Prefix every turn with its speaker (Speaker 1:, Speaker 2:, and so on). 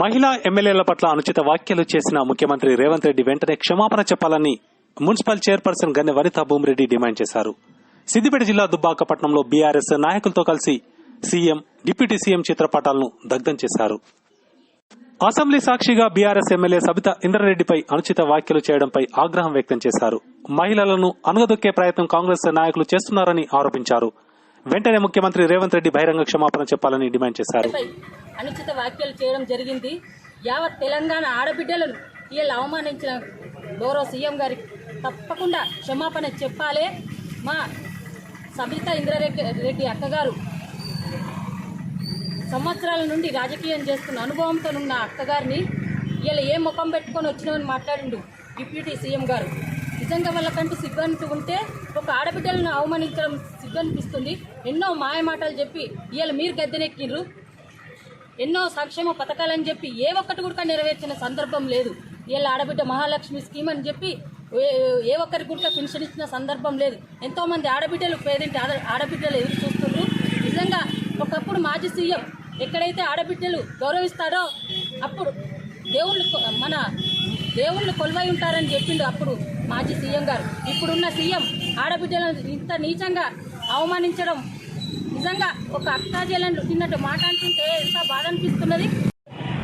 Speaker 1: మహిళా ఎమ్మెల్యేల పట్ల అనుచిత వ్యాఖ్యలు చేసిన ముఖ్యమంత్రి రేవంత్ రెడ్డి వెంటనే క్షమాపణ చెప్పాలని municipal chairperson Ganne Vanitha Bhumireddy demand చేశారు. సిద్దిపేట జిల్లా దుబ్బాకపట్నంలో బీఆర్ఎస్ నాయకులతో కలిసి సీఎం డిప్యూటీ సీఎం చిత్రపటాలను దగ్ధం చేశారు. అసెంబ్లీ సాక్షిగా బీఆర్ఎస్ ఎమ్మెల్యే సబిత ఇంద్రారెడ్డిపై అనుచిత వ్యాఖ్యలు చేయడంపై ఆగ్రహం వ్యక్తం చేశారు. మహిళలను అనగదొక్కే ప్రయత్నం కాంగ్రెస్ నాయకులు చేస్తున్నారని ఆరోపించారు. వెంటనే ముఖ్యమంత్రి రేవంత్ రెడ్డి బహిరంగ క్షమాపణ చెప్పాలని డిమాండ్ చేశారు.
Speaker 2: అనుచిత వ్యాఖ్యలు చేయడం జరిగింది. యావత్ తెలంగాణ ఆడబిడ్డలను వీళ్ళు అవమానించిన గౌరవ సీఎం గారికి తప్పకుండా క్షమాపణ చెప్పాలి. మా సబితా ఇంద్రారెడ్డి రెడ్డి అక్కగారు సంవత్సరాల నుండి రాజకీయం చేస్తున్న అనుభవంతో ఉన్న అక్కగారిని వీళ్ళు ఏ ముఖం పెట్టుకొని వచ్చినామని మాట్లాడిండు డిప్యూటీ సీఎం గారు. నిజంగా వాళ్ళకంటూ సిగ్గంటూ ఉంటే ఒక ఆడబిడ్డలను అవమానించడం సిగ్గనిపిస్తుంది. ఎన్నో మాయ మాటలు చెప్పి వీళ్ళు మీరు గద్దెనెక్కిండ్రు ఎన్నో సంక్షేమ పథకాలని చెప్పి ఏ ఒక్కటి కూడా నెరవేర్చిన సందర్భం లేదు. వీళ్ళ ఆడబిడ్డ మహాలక్ష్మి స్కీమ్ అని చెప్పి ఏ- ఏ ఒక్కరికి కూడా పెన్షన్ ఇచ్చిన సందర్భం లేదు. ఎంతో మంది ఆడబిడ్డలు పేదింటి ఆడ- ఆడబిడ్డలు ఎదురు చూస్తుండ్రు నిజంగా ఒకప్పుడు మాజీ సీఎం ఎక్కడైతే ఆడబిడ్డలు గౌరవిస్తాడో అప్పుడు దేవుళ్ళు కొ- మన దేవుళ్ళు కొలువై ఉంటారని చెప్పిండు అప్పుడు మాజీ సీఎం గారు. ఇప్పుడున్న సీఎం ఆడబిడ్డలను ఇంత నీచంగా అవమానించడం నిజంగా ఒక అక్కాజలను తిన్నట్టు మాట అంటుంటే ఎంత బాధ అనిపిస్తున్నది.